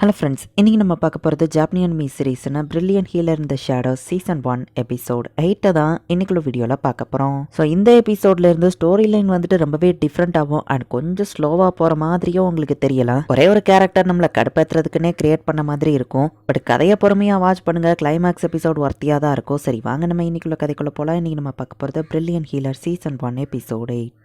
Hello friends இன்றைக்கி நம்ம பார்க்க போகிறது ஜாப்னியன் மீ சீரீஸ்னா பிரில்லியன் ஹீலர் இந்த ஷேடோ சீசன் ஒன் எபிசோட் எயிட்டை தான் இன்னைக்குள்ள வீடியோவில் பார்க்க போகிறோம் ஸோ இந்த எபிசோட்லேருந்து ஸ்டோரி லைன் வந்துட்டு ரொம்பவே டிஃப்ரெண்ட்டாகவும் அண்ட் கொஞ்சம் ஸ்லோவாக போகிற மாதிரியும் உங்களுக்கு தெரியலாம். ஒரே ஒரு கேரக்டர் நம்மளை கடுப்பேற்றுறதுக்குன்னே கிரியேட் பண்ண மாதிரி இருக்கும். பட் கதையை பொறுமையாக வாட்ச் பண்ணுங்கள் கிளைமேக்ஸ் எபிசோட் ஒர்த்தியாக தான் இருக்கும். சரி வாங்க நம்ம இன்னைக்குள்ள கதைக்குள்ளே போகலாம் இன்றைக்கி நம்ம பார்க்க போகிறது brilliant healer season one episode eight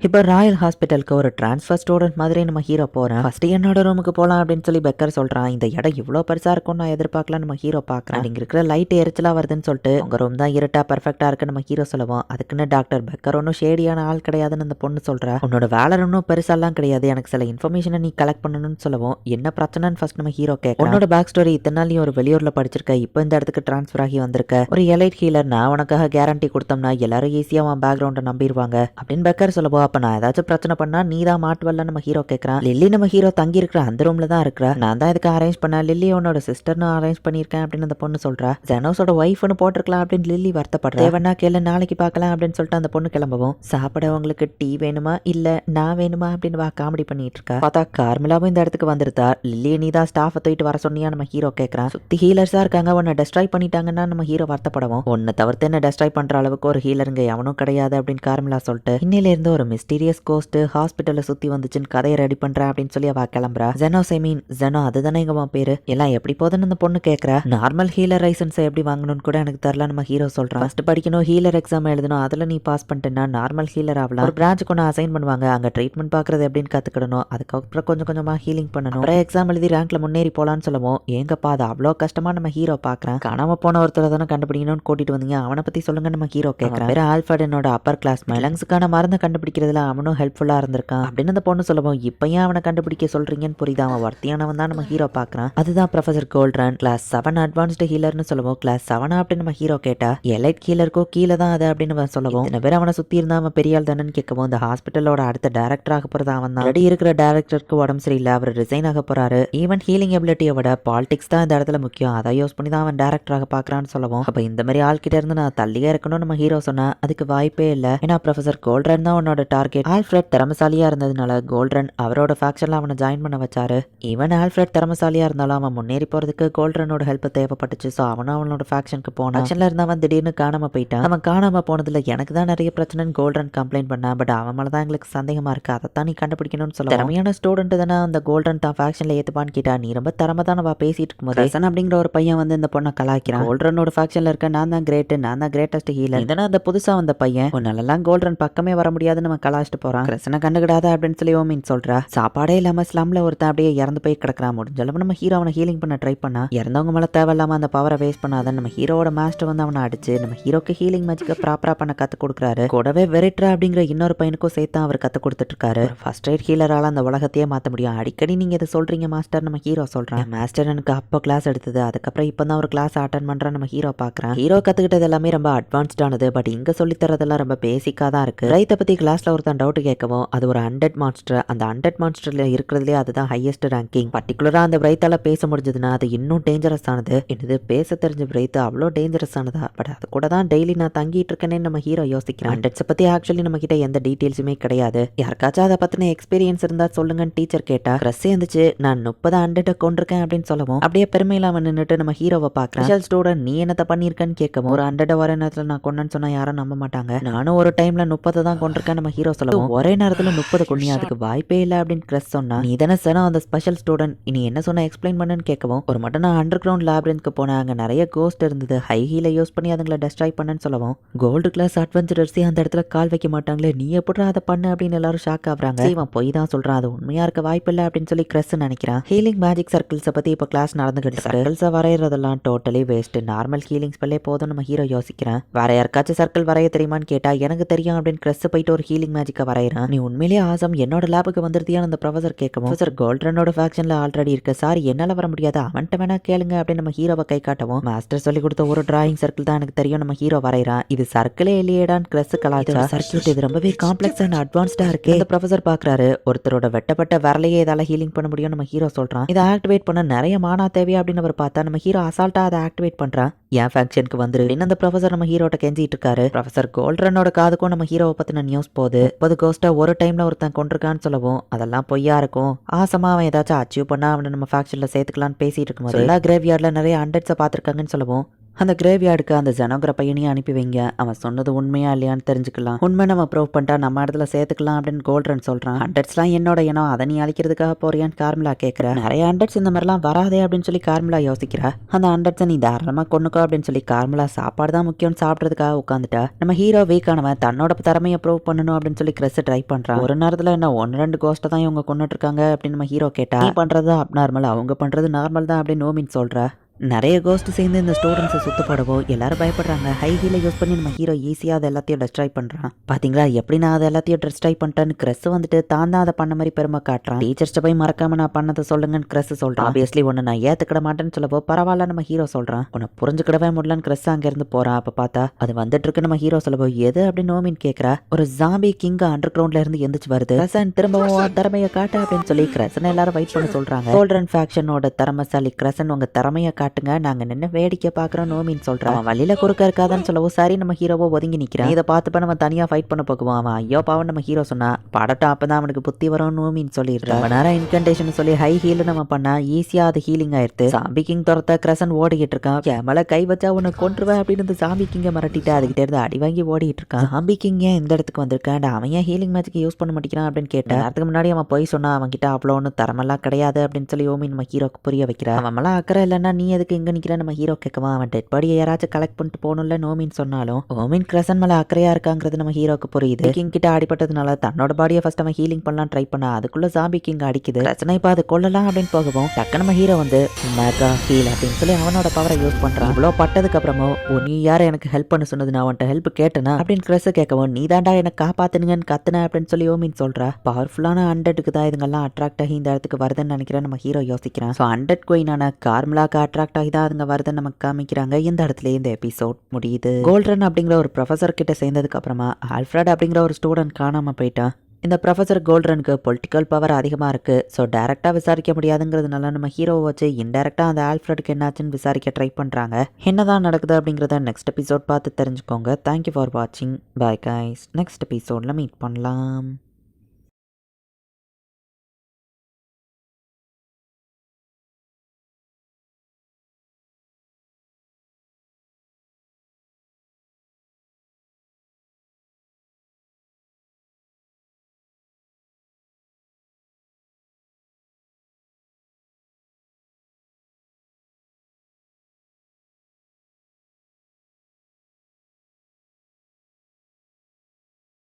இப்போ ராயல் ஹாஸ்பிட்டலுக்கு ஒரு ட்ரான்ஸ்ஃபர் ஸ்டூடெண்ட் மாதிரி நம்ம ஹீரோ போகிறேன் ஃபர்ஸ்ட் என்னோட ரூமுக்கு போகலாம் அப்படின்னு சொல்லி பெக்கர் சொல்கிறான் இந்த இடம் இவ்வளோ பெருசாக இருக்கும் நான் எதிர்பார்க்கல. நம்ம ஹீரோ பார்க்குறேன். இங்கே இருக்கிற லைட் எரிச்சலாக வருதுன்னு சொல்லிட்டு உங்கள் ரூம் தான் இருட்டா பர்ஃபெக்டாக இருக்குன்னு நம்ம ஹீரோ சொல்லுவோம் அதுக்குன்னு டாக்டர் பெக்கர் ஒன்றும் ஷேடியான ஆள் கிடையாதுன்னு அந்த பொண்ணு சொல்கிறா உன்னோட வேலை ஒன்றும் பெருசாலாம் கிடையாது. எனக்கு சில இன்ஃபர்மேஷனை நீ கலெக்ட் பண்ணணும்னு சொல்லுவோம். என்ன பிரச்சனைன்னு ஃபர்ஸ்ட் நம்ம ஹீரோ கேட்க உன்னோட பேக் ஸ்டோரி இத்தனை நாள் நீ ஒரு வெளியூரில் படிச்சிருக்க. இப்போ இந்த இடத்துக்கு ட்ரான்ஸ்ஃபர் ஆகி வந்திருக்க. ஒரு எலைட் ஹீலர் நான் உனக்காக கேரண்டி கொடுத்தோம்னா எல்லாரும் ஈஸியாக அவன் பேக்ரவுண்டை நம்பிடுவாங்க அப்படின்னு பெக்கர் சொல்லுவோம் அப்போ நான் ஏதாச்சும் பிரச்சனை பண்ணா நீ தான் மாட்டுவல்ல நம்ம ஹீரோ கேட்குறான் லில்லி நம்ம ஹீரோ தங்கி இருக்கிற அந்த ரூம்ல தான் இருக்கிற. நான் தான் இதுக்கு அரேஞ்ச் பண்ண லில்லி உன்னோட சிஸ்டர்னு அரேஞ்ச் பண்ணியிருக்கேன் அப்படின்னு அந்த பொண்ணு சொல்றா. ஜெனோஸோட ஒய்ஃப்னு போட்டிருக்கலாம் அப்படின்னு லில்லி வருத்தப்படுறா. தேவனா கேளு நாளைக்கு பார்க்கலாம் அப்படின்னு சொல்லிட்டு அந்த பொண்ணு கிளம்பவும். சாப்பிட உங்களுக்கு டீ வேணுமா? இல்ல நான் வேணுமா அப்படின்னு வா காமெடி பண்ணிட்டு இருக்கா. பார்த்தா கார்மிலாவும் இந்த இடத்துக்கு வந்துருதா லில்லியை நீ தான் ஸ்டாஃபை தூக்கிட்டு வர சொன்னியா நம்ம ஹீரோ கேட்கறான் சுத்தி ஹீலர்ஸா இருக்காங்க. உன்னை டெஸ்ட்ராய் பண்ணிட்டாங்கன்னா நம்ம ஹீரோ வருத்தப்படவும். உன்னை தவிர்த்து என்ன டெஸ்ட்ராய் பண்ற அளவுக்கு ஒரு ஹீலருங்க எவனும் கிடையாது அப்படின்னு கார்மிலா சொல்லிட்டு இன்னையில இருந்து ஒரு மிஸ்டீரியஸ் கோஸ்ட் ஹாஸ்பிட்டல்ல சுத்தி வந்துச்சுன்னு கதையை ரெடி பண்றேன் அப்படின்னு சொல்லி அவ கிளம்புறா. ஜெனோ செமீன் ஜெனோ அதுதானே எங்கம்மா பேர் பேரு? எல்லாம் எப்படி போதுன்னு அந்த பொண்ணு கேக்குறா. நார்மல் ஹீலர் லைசன்ஸ் எப்படி வாங்கணும்னு கூட எனக்கு தெரியல நம்ம ஹீரோ சொல்றான். ஃபர்ஸ்ட் படிக்கணும் ஹீலர் எக்ஸாம் எழுதணும் அதுல நீ பாஸ் பண்ணிட்டேன்னா நார்மல் ஹீலர் ஆகலாம் ஒரு பிரான்ச்சுக்கு ஒன்று அசைன் பண்ணுவாங்க அங்க ட்ரீட்மெண்ட் பாக்குறது எப்படின்னு கற்றுக்கணும் அதுக்கப்புறம் கொஞ்சம் கொஞ்சமா ஹீலிங் பண்ணணும். அப்புறம் எக்ஸாம் எழுதி ரேங்க்ல முன்னேறி போலான்னு சொல்லுவோம். எங்கப்பா அது அவ்வளோ கஷ்டமா நம்ம ஹீரோ பாக்குறேன். காணாம போன ஒருத்தரை தானே கண்டுபிடிக்கணும்னு கூட்டிட்டு வந்தீங்க. அவனை பத்தி சொல்லுங்க நம்ம ஹீரோ கேட்கறான் வேற ஆல்ஃபர்டனோட அப்பர் கிளாஸ் லங்ஸுக்கான மருந்து கண்டுபிடிக்கிறதுல அவனும் ஹெல்ப்ஃபுல்லாக இருந்திருக்கான் அப்படின்னு அந்த பொண்ணு சொல்லுவோம் இப்போ ஏன் அவனை கண்டுபிடிக்க சொல்றீங்கன்னு புரியுது. அவன் வர்த்தியானவன் தான் நம்ம ஹீரோ பார்க்குறான். அதுதான் professor Goldran. Class seven advanced ஹீலர்னு சொல்லுவோம் கிளாஸ் செவனா அப்படின்னு நம்ம ஹீரோ கேட்டா எலைட் ஹீலருக்கோ கீழே தான் அது அப்படின்னு அவன் சொல்லுவோம். இந்த பேர் அவனை சுற்றி இருந்தால் அவன் பெரிய ஆள் தானேன்னு கேட்கவும் இந்த ஹாஸ்பிட்டலோட அடுத்த டேரக்டர் ஆக போறது அவன் தான். ரெடி இருக்கிற டேரக்டருக்கு உடம்பு சரியில்லை. அவர் ரிசைன் ஆக போறாரு. ஈவன் ஹீலிங் எபிலிட்டியை விட பாலிடிக்ஸ் தான் இந்த இடத்துல முக்கியம். அதை யூஸ் பண்ணி தான் அவன் டேரக்டராக பார்க்குறான்னு சொல்லுவோம். அப்போ இந்த மாதிரி ஆள்கிட்ட இருந்து நான் தள்ளியே இருக்கணும்னு நம்ம ஹீரோ சொன்னா அதுக்கு வாய்ப்பே இல்லை. ஏன்னா ப்ரொஃபசர் கோல்ட்ரன் தான் உன்னோட டார்கெட். ஆல்ஃபிரட் திறமசாலியா இருந்ததுனால கோல்ட்ரன் அவரோட ஃபேக்ஷன்ல அவனை ஜாயின் பண்ண வச்சாரு. ஈவன் ஆல்ஃபிரட் திறமசாலியா இருந்தாலும் அவன் முன்னேறி போறதுக்கு கோல்ட்ரனோட ஹெல்ப் தேவைப்பட்டுச்சு. ஸோ அவனும் அவனோட ஃபேக்ஷனுக்கு போனான். ஃபேக்ஷன்ல இருந்தவன் திடீர்னு காணாம போயிட்டான். அவன் காணாம போனதுல எனக்கு தான் நிறைய பிரச்சனைன்னு கோல்டன் கம்ப்ளைண்ட் பண்ணான் பட் அவன் மேல தான் எங்களுக்கு சந்தேகமா இருக்கு. அதைத்தான் நீ கண்டுபிடிக்கணும்னு சொல்ல திறமையான ஸ்டூடெண்ட் தானே அந்த கோல்டன் தான் ஃபேக்ஷன்ல ஏத்துப்பான்னு கேட்டா நீ ரொம்ப திறமை தான் அவ பேசிட்டு இருக்கும்போது. ரசன் அப்படிங்கிற ஒரு பையன் வந்து இந்த பொண்ணை கலாய்க்கிறான். கோல்டனோட ஃபேக்ஷன்ல இருக்க நான் தான் கிரேட் நான் தான் கிரேட்டஸ்ட் ஹீலர் இதனா அந்த புதுசா வந்த பையன்? உன்னாலலாம் கோல்டன் பக்கமே வர முடியாதுன்னு நம்ம கலாச்சிட்டு போறான் கிருஷ்ண கண்டுக்கிடாத அப்படின்னு சொல்லி ஓமின் சொல்றா. சாப்பாடே இல்லாம ஸ்லம்ல ஒருத்தன் அப்படியே இறந்து போய் கிடக்குறான் முடிஞ்ச அளவு நம்ம ஹீரோ அவனை ஹீலிங் பண்ண ட்ரை பண்ணா. இறந்தவங்க மேல தேவையில்லாம அந்த பவரை வேஸ்ட் பண்ணாத நம்ம ஹீரோட மாஸ்டர் வந்து அவனை அடிச்சு நம்ம ஹீரோக்கு ஹீலிங் மேஜிக்க ப்ராப்பரா பண்ண கத்து கொடுக்குறாரு. கூடவே வெரிட்ரா அப்படிங்கிற இன்னொரு பையனுக்கும் சேர்த்து அவர் கத்து கொடுத்துட்டு இருக்காரு ஃபர்ஸ்ட் எய்ட் ஹீலரால அந்த உலகத்தையே மாத்த முடியும். அடிக்கடி நீங்க இதை சொல்றீங்க மாஸ்டர் நம்ம ஹீரோ சொல்றான். மாஸ்டர் எனக்கு அப்போ கிளாஸ் எடுத்தது. அதுக்கப்புறம் இப்போ தான் ஒரு கிளாஸ் அட்டன் பண்றேன் நம்ம ஹீரோ பாக்குறேன். ஹீரோ கத்துக்கிட்டது எல்லாமே ரொம்ப அட்வான்ஸ்டானது பட் இங்க சொல்லி தரதெல்லாம் ரொம்ப பேசிக்கா தான் இருக்கு. ரைத்தை பத்தி கிளாஸ்ல ஒருத்தன் டவுட் கேட்கவும் அது ஒரு ஹண்ட்ரட் மான்ஸ்டர் அந்த ஹண்ட்ரட் மான்ஸ்டர்ல இருக்கிறதுலே அதுதான் ஹையஸ்ட் ரேங்கிங் பர்டிகுலரா அந்த பிரைத்தால பேச முடிஞ்சதுன்னா அது இன்னும் டேஞ்சரஸ் ஆனது. என்னது பேச தெரிஞ்ச பிரைத்து அவ்வளோ டேஞ்சரஸ் ஆனதா? பட் அது கூட தான் டெய்லி நான் தங்கிட்டு இருக்கேனே நம்ம ஹீரோ யோசிக்கிறேன். ஹண்ட்ரட்ஸை பத்தி ஆக்சுவலி நம்ம கிட்ட எந்த டீட்டெயில்ஸுமே கிடையாது. யாருக்காச்சும் அதை பத்தின எக்ஸ்பீரியன்ஸ் இருந்தா சொல்லுங்கன்னு டீச்சர் கேட்டா க்ரஸ் இருந்துச்சு நான் முப்பது ஹண்ட்ரட் கொண்டிருக்கேன் அப்படின்னு சொல்லவும் அப்படியே பெருமையில அவன் நின்னுட்டு நம்ம ஹீரோவை பாக்குறேன் ஸ்டூடெண்ட் நீ என்னத்த பண்ணிருக்கன்னு கேட்கவும் ஒரு ஹண்ட்ரட் வர நேரத்தில் நான் கொண்டேன்னு சொன்னா யாரும் நம்ப மாட்டாங்க. நானும் ஒரு டைம்ல முப்பது தான் கொண்டிருக்கேன் நம்ம ஹீரோ சொல்லவும் ஒரே நேரத்துல முப்பது கொண்டு அதுக்கு வாய்ப்பே இல்லை அப்படின்னு கிரஸ் சொன்னா நீ தானே சனா அந்த ஸ்பெஷல் ஸ்டூடெண்ட் இனி என்ன சொன்ன எக்ஸ்பிளைன் பண்ணுன்னு கேட்கவும் ஒரு மட்டும் நான் அண்டர் கிரவுண்ட் லேப்ரன்ஸ்க்கு போனேன் அங்க நிறைய கோஸ்ட் இருந்தது ஹை ஹீல யூஸ் பண்ணி அதுங்களை டெஸ்ட்ராய் பண்ணேன்னு சொல்லவும் கோல்டு கிளாஸ் அட்வென்ச்சரர்ஸே அந்த இடத்துல கால் வைக்க மாட்டாங்களே நீ எப்படி அதை பண்ண? அப்படின்னு எல்லாரும் ஷாக் ஆகுறாங்க. இவன் போய் தான் சொல்றான் அது உண்மையா இருக்க வாய்ப்பு இல்லை அப்படின்னு சொல்லி கிரஸ் நினைக்கிறான். ஹீலிங் மேஜிக் சர்க்கிள்ஸை பத்தி இப்போ கிளாஸ் நடந்துகிட்டு சர்க்கிள்ஸை வரைகிறதெல்லாம் டோட்டலி வேஸ்ட் நார்மல் ஹீலிங் ஸ்பெல்லே போதும் நம்ம ஹீரோ யோசிக்கிறேன். வேற யாருக்காச்சும் சர்க்கிள் வரைய தெரியுமான்னு கேட்டா எனக்கு தெரியும் அப்படின்னு கிரஸ் போயிட்டு ஒரு ஹீலிங் மேஜிக்கை வரைகிறான் நீ உண்மையிலேயே ஆசம் என்னோட லேபுக்கு வந்துருதியான்னு அந்த ப்ரொஃபசர் கேட்கவும் ப்ரொஃபசர் கோல்டனோட ஃபேக்ஷன்ல ஆல்ரெடி இருக்கு. சார் என்னால வர முடியாது. அவன்கிட்ட வேணா கேளுங்க அப்படின்னு நம்ம ஹீரோவை கை காட்டவும் மாஸ்டர் சொல்லி கொடுத்த ஒரு டிராயிங் சர்க்கிள் தான் எனக்கு தெரியும் நம்ம ஹீரோ வரைகிறான் இது சர்க்கிளே இல்லையேடான்னு கிரஸ் கலாச்சா சர்க்கியூட் இது ரொம்பவே காம்ப்ளெக்ஸ் அண்ட் அட்வான்ஸ்டா இருக்கு. இந்த ப்ரொஃபசர் பாக்குறாரு. ஒருத்தரோட வெட்டப்பட்ட விரலையே இதால ஹீலிங் பண்ண முடியும் நம்ம ஹீரோ சொல்றான். இதை ஆக்டிவேட் பண்ண நிறைய மானா தேவையா? அப்படின்னு அவர் பார்த்தா நம்ம ஹீரோ அசால்ட்டா அதை ஆக்டிவேட் பண்றான். என் ஃபங்க்ஷனுக்கு வந்துரு. அந்த ப்ரொஃபசர் நம்ம ஹீரோட்ட கெஞ்சிட்டு இருக்காரு. ப்ரொஃபசர் கோல்ட்ரனோட காதுக்கும் நம்ம ஹீரோவை பத்தின நியூஸ் போகுது. போது முப்பது கோஸ்ட்டை ஒரு டைம்ல ஒருத்தன் கொண்டிருக்கான்னு சொல்லவும் அதெல்லாம் பொய்யா இருக்கும். ஆசமா அவன் ஏதாச்சும் அச்சீவ் பண்ணா அவனை நம்ம ஃபேக்ஷன்ல சேர்த்துக்கலாம்னு பேசிட்டு இருக்கும்போது எல்லா கிரேவியார்ட்ல நிறைய ஹண்ட்ரட்ஸை பார்த்துருக்காங்கன்னு சொல்லவும் அந்த கிரேவியார்டுக்கு அந்த ஜனங்கிற பையனையும் அனுப்பி வைங்க. அவன் சொன்னது உண்மையா இல்லையான்னு தெரிஞ்சுக்கலாம். உண்மை நம்ம ப்ரூவ் பண்ணிட்டா நம்ம இடத்துல சேர்த்துக்கலாம் அப்படின்னு கோல்டன் சொல்றான். ஹண்ட்ரட்ஸ்லாம் என்னோட இனம் அதை நீ அழிக்கிறதுக்காக போறியான்னு கார்மிலா கேட்கிற நிறைய ஹண்ட்ரட்ஸ் இந்த மாதிரிலாம் வராதே அப்படின்னு சொல்லி கார்மிலா யோசிக்கிறா. அந்த ஹண்ட்ரட்ஸை நீ தாராளமாக கொண்டுக்கோ அப்படின்னு சொல்லி கார்மிலா சாப்பாடு தான் முக்கியம்னு சாப்பிட்றதுக்காக உட்காந்துட்டா நம்ம ஹீரோ வீக்கானவன் தன்னோட திறமையை ப்ரூவ் பண்ணணும் அப்படின்னு சொல்லி கிரெஸ் ட்ரை பண்றான். ஒரு நேரத்தில் என்ன ஒன்று ரெண்டு கோஸ்ட்டை தான் இவங்க கொண்டுட்டு இருக்காங்க அப்படின்னு நம்ம ஹீரோ கேட்டா நீ பண்றது அப்நார்மல் அவங்க பண்றது நார்மல் தான் அப்படின்னு நோமின் சொல்றா. நிறைய கோஸ்ட் சேர்ந்து இந்த ஸ்டூடெண்ட்ஸை சுத்தப்படவோ எல்லாரும் பயப்படுறாங்க. ஹை ஹீலை யூஸ் பண்ணி நம்ம ஹீரோ ஈஸியாக அதை எல்லாத்தையும் டெஸ்ட்ராய் பண்ணுறான் பாத்தீங்களா? எப்படி நான் அதை எல்லாத்தையும் டெஸ்ட்ராய் பண்ணிட்டேன்னு கிரஸ் வந்துட்டு தான் தான் அதை பண்ண மாதிரி பெருமை காட்டுறான். டீச்சர்ஸ்ட்ட போய் மறக்காம நான் பண்ணதை சொல்லுங்கன்னு கிரஸ் சொல்கிறான் ஆப்வியஸ்லி ஒன்று நான் ஏற்றுக்கிட மாட்டேன்னு சொல்லப்போ பரவாயில்ல நம்ம ஹீரோ சொல்றான். உன்னை புரிஞ்சுக்கிடவே முடியலன்னு கிரெஸ் அங்கேருந்து போறான் அப்போ பார்த்தா அது வந்துட்டு இருக்கு நம்ம ஹீரோ சொல்லப்போ எது அப்படின்னு நோமின் கேட்குறா ஒரு ஜாம்பி கிங் அண்டர் கிரவுண்ட்ல இருந்து எந்திரிச்சு வருது. கிரசன் திரும்பவும் திறமையை காட்டு அப்படின்னு சொல்லி கிரசன் எல்லாரும் வெயிட் பண்ண சொல்கிறாங்க கோல்டன் ஃபேக்ஷனோட திறமைசாலி கிரசன் உங்க திறமையை காட்டுங்க. நாங்க நின்று வேடிக்கை பார்க்குறோம். நோமின்னு சொல்றான் அவன் வழியில குறுக்க இருக்காதான்னு சொல்லவும் சரி நம்ம ஹீரோவோ ஒதுங்கி நிக்கிறான். இதை பார்த்து பண்ண அவன் தனியா ஃபைட் பண்ண போகுவான் அவன் ஐயோ பாவம் நம்ம ஹீரோ சொன்னா படட்டும் அப்பதான் அவனுக்கு புத்தி வரும் நோமின்னு சொல்லிடுறான் ரொம்ப நேரம் இன்கண்டேஷன் சொல்லி ஹை ஹீல் நம்ம பண்ணா ஈஸியா அது ஹீலிங் ஆயிருது சாம்பி கிங் துரத்த கிரசன் ஓடிக்கிட்டு இருக்கான். என் மேல கை வச்சா உன்னை கொன்றுவேன் அப்படின்னு இந்த சாம்பி கிங்க மிரட்டிட்டு அதுக்கிட்ட இருந்து அடி வாங்கி ஓடிட்டு இருக்கான். சாம்பி கிங் ஏன் இந்த இடத்துக்கு வந்திருக்கான் அவன் ஏன் ஹீலிங் மேஜிக் யூஸ் பண்ண மாட்டேங்கிறான் அப்படின்னு கேட்டேன் நேரத்துக்கு முன்னாடி அவன் போய் சொன்னா அவன் கிட்ட அவ்வளோ ஒன்றும் தரமெல்லாம் கிடையாது அப்படின்னு சொல்லி ஓமி நம்ம ஹீரோக்கு புரிய வைக்கிறான் அவன் மேல அக்கறை இல்லைன்னா நீ எதுக்கு இங்க நிற்கிற நம்ம ஹீரோ கேட்கவா அவன் டெட் பாடியை யாராச்சும் கலெக்ட் பண்ணிட்டு போகணும்ல நோமின்னு சொன்னாலும் ஓமின் கிரசன் மேலே அக்கறையாக இருக்காங்கிறது நம்ம ஹீரோக்கு புரியுது. கிங் கிட்ட அடிபட்டதுனால தன்னோட பாடியை ஃபர்ஸ்ட் அவன் ஹீலிங் பண்ணலாம் ட்ரை பண்ணா அதுக்குள்ள ஜாம்பி கிங் அடிக்குது. பிரச்சனை இப்போ அது கொள்ளலாம் அப்படின்னு போகவும் டக்கு நம்ம ஹீரோ வந்து மெகா ஹீல் அப்படின்னு சொல்லி அவனோட பவரை யூஸ் பண்ணுறான் இவ்வளோ பட்டதுக்கு அப்புறமோ "ஓ, நீ யார் எனக்கு ஹெல்ப் பண்ண சொன்னது? நான் அவன்கிட்ட ஹெல்ப் கேட்டேனா? அப்படின்னு கிரஸ் கேட்கவும் நீ தாண்டா எனக்கு காப்பாத்துனுங்கன்னு கத்துன? அப்படின்னு சொல்லி ஓமின் சொல்கிறா பவர்ஃபுல்லான அண்டட்டுக்கு தான் இதுங்கெல்லாம் அட்ராக்ட் ஆகி இந்த இடத்துக்கு வருதுன்னு நினைக்கிறேன் நம்ம ஹீரோ யோசிக்கிறான். ஸோ அண்டட் குயினான கார்மலாக்கு அட்ராக்ட் ஆகி தான் அதுங்க வருதுன்னு நமக்கு காமிக்கிறாங்க. இந்த இடத்துல இந்த எபிசோட் முடியுது. கோல்டன் அப்படிங்கிற ஒரு ப்ரொஃபசர் கிட்ட சேர்ந்ததுக்கு அப்புறமா ஆல்ஃப்ரட் அப்படிங்கிற ஒரு ஸ்டூடெண்ட் காணாமல் போயிட்டான். இந்த ப்ரொஃபசர் கோல்டனுக்கு பொலிட்டிக்கல் பவர் அதிகமாக இருக்குது ஸோ டேரெக்டாக விசாரிக்க முடியாதுங்கிறதுனால நம்ம ஹீரோவை வச்சு இன்டெரக்டாக அந்த ஆல்ஃப்ரடுக்கு என்னாச்சுன்னு விசாரிக்க ட்ரை பண்ணுறாங்க என்னதான் நடக்குது அப்படிங்கிறத நெக்ஸ்ட் எபிசோட் பார்த்து தெரிஞ்சுக்கோங்க. தேங்க்யூ ஃபார் வாட்சிங் பாய் கைஸ் நெக்ஸ்ட் எபிசோடில் மீட் பண்ணலாம்.